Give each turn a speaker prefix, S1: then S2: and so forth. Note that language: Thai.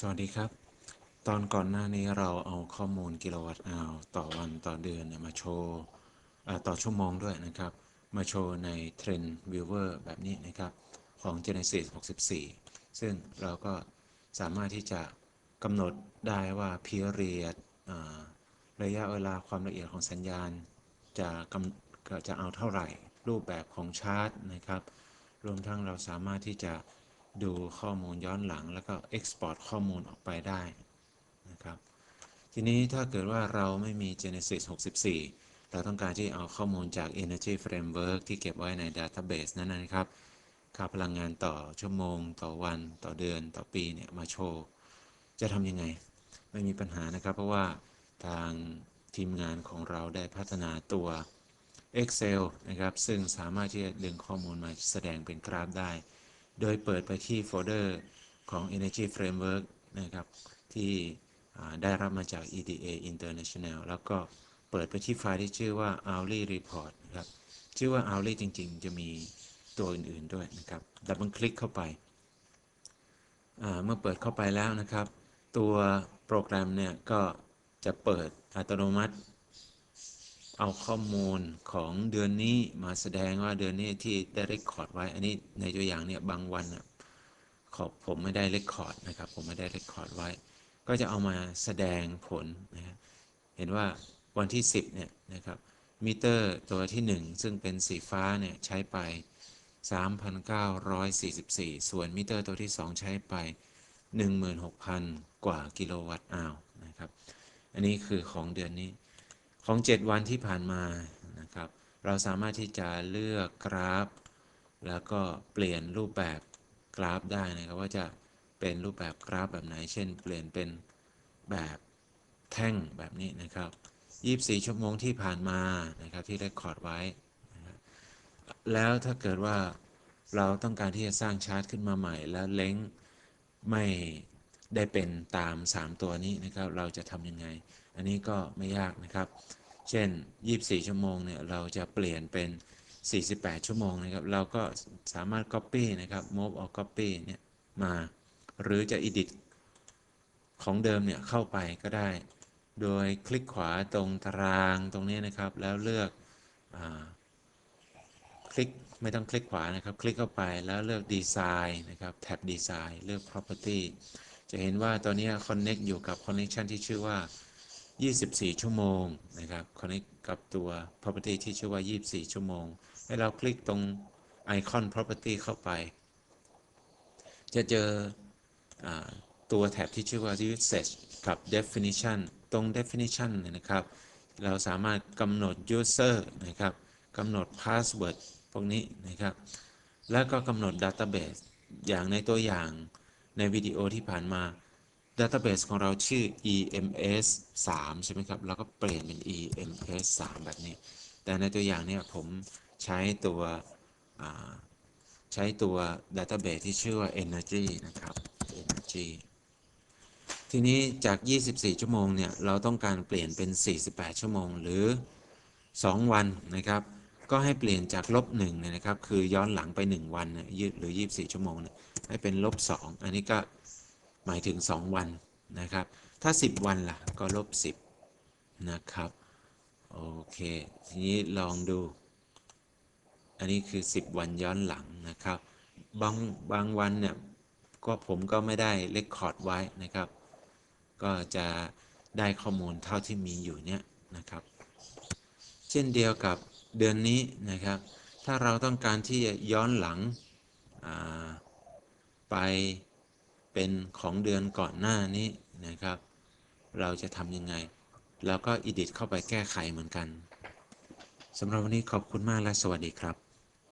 S1: สวัสดีครับ ตอนก่อนหน้านี้เราเอาข้อมูลกิโลวัตต์อาวต่อวันต่อเดือนมาโชว์ต่อชั่วโมงด้วยนะครับ มาโชว์ใน Trend Viewer แบบนี้นะครับ ของ Genesis 64 ซึ่งเราก็สามารถที่จะกำหนดได้ว่า period อ่าระยะเวลาความละเอียดของสัญญาณ จะก็จะเอาเท่าไหร่ รูปแบบของชาร์ตนะครับ รวมทั้งเราสามารถที่จะ ดูข้อมูลย้อนหลังแล้วก็ Export ข้อมูลออกไปได้นะครับ ทีนี้ถ้าเกิดว่าเราไม่มี Genesis 64 เราต้องการที่เอาข้อมูลจาก Energy Framework ที่เก็บไว้ใน Database นั้นนะครับ ค่าพลังงานต่อชั่วโมง ต่อวัน ต่อเดือน ต่อปีเนี่ยมาโชว์ จะทำยังไง ไม่มีปัญหานะครับ เพราะว่าทางทีมงานของเราได้พัฒนาตัว Excel นะครับ ซึ่งสามารถที่จะดึงข้อมูลมาแสดงเป็นกราฟได้ โดยเปิดไปที่โฟลเดอร์ของ Energy Framework นะครับที่ได้รับมาจาก EDA International แล้วก็เปิดไปที่ไฟล์ที่ชื่อว่า hourly report นะครับ ชื่อว่า hourly จริง ๆ จะมีตัวอื่น ๆ ด้วยนะครับ ดับเบิลคลิกเข้าไป เมื่อเปิดเข้าไปแล้วนะครับ ตัวโปรแกรมเนี่ยก็จะเปิดอัตโนมัติ เอาข้อมูลของเดือนนี้มาแสดงว่าเดือนนี้ที่ได้เรคคอร์ดไว้ อันนี้ในตัวอย่างเนี่ยบางวันน่ะขอผมไม่ได้เรคคอร์ดนะครับ ผมไม่ได้เรคคอร์ดไว้ ก็จะเอามาแสดงผลนะครับเห็นว่าวันที่ 10เนี่ยนะครับมิเตอร์ตัวที่ 1 ซึ่งเป็นสีฟ้าเนี่ยใช้ไป 3,944 ส่วนมิเตอร์ตัวที่ 2 ใช้ไป 16,000 กว่ากิโลวัตต์อาวนะครับ อันนี้คือของเดือนนี้ ของ 7 วันที่ผ่านมานะครับ เราสามารถที่จะเลือกกราฟ แล้วก็เปลี่ยนรูปแบบกราฟได้นะครับ ว่าจะเป็นรูปแบบกราฟแบบไหน เช่น เปลี่ยนเป็นแบบแท่งแบบนี้นะครับ 24 ชั่วโมงที่ผ่านมานะครับที่ได้คอร์ดไว้ แล้วถ้าเกิดว่าเราต้องการที่จะสร้างชาร์ตขึ้นมาใหม่ แล้วเล้งไม่ได้เป็นตาม 3 ตัวนี้นะครับ เราจะทำยังไง อันนี้ก็ไม่ยากนะครับ เช่น 24 ชั่วโมงเนี่ยเราจะเปลี่ยนเป็น 48 ชั่วโมงนะครับ เราก็สามารถ Copy นะครับ Move เอา Copy เนี่ยมา หรือจะ Edit ของเดิมเนี่ยเข้าไปก็ได้ โดยคลิกขวาตรงตารางตรงนี้นะครับ แล้วเลือกอคลิกไม่ต้องคลิกขวานะครับ คลิกเข้าไปแล้วเลือก Design นะครับแท็บ Design เลือก Property จะเห็นว่าตัวนี้ Connect อยู่กับ Connection ที่ชื่อว่า 24 ชั่วโมงนะครับ Connect กับตัว Property ที่ชื่อว่า 24 ชั่วโมง ให้เราคลิกตรงไอคอน Property เข้าไป จะเจออตัวแท็บที่ชื่อว่า usage กับ definition ตรง definition เนี่ยนะครับ เราสามารถกำหนด user นะครับกำหนด password พวกนี้นะครับ แล้วก็กำหนด database อย่างในตัวอย่างในวิดีโอที่ผ่านมา database ของเราชื่อ EMS 3 ใช่ไหมครับ แล้วก็เปลี่ยนเป็น EMS 3 แบบนี้ แต่ในตัวอย่างเนี่ยผมใช้ตัวใช้ตัว database ที่ชื่อว่า energy นะครับ energy ทีนี้จาก 24 ชั่วโมงเนี่ย เราต้องการเปลี่ยนเป็น 48 ชั่วโมงหรือ 2 วันนะครับ ก็ให้เปลี่ยนจากลบ1เนี่ยนะครับ คือย้อนหลังไป 1 วันนะหรือ 24 ชั่วโมงเนี่ยให้เป็นลบ2อันนี้ก็ หมายถึง 2 วันนะครับ ถ้า 10 วันล่ะ ก็ลบ 10 นะครับ โอเค ทีนี้ลองดู อันนี้คือ 10 วันย้อนหลังนะครับ บางบางวันเนี่ยก็ผมก็ไม่ได้เลคคอร์ดไว้นะครับ ก็จะได้ข้อมูลเท่าที่มีอยู่เนี่ยนะครับ เช่นเดียวกับเดือนนี้นะครับ ถ้าเราต้องการที่จะย้อนหลังไป เป็นของเดือนก่อนหน้านี้นะครับ เราจะทำยังไงแล้วก็อิดิทเข้าไปแก้ไขเหมือนกันสำหรับวันนี้ขอบคุณมากและสวัสดีครับ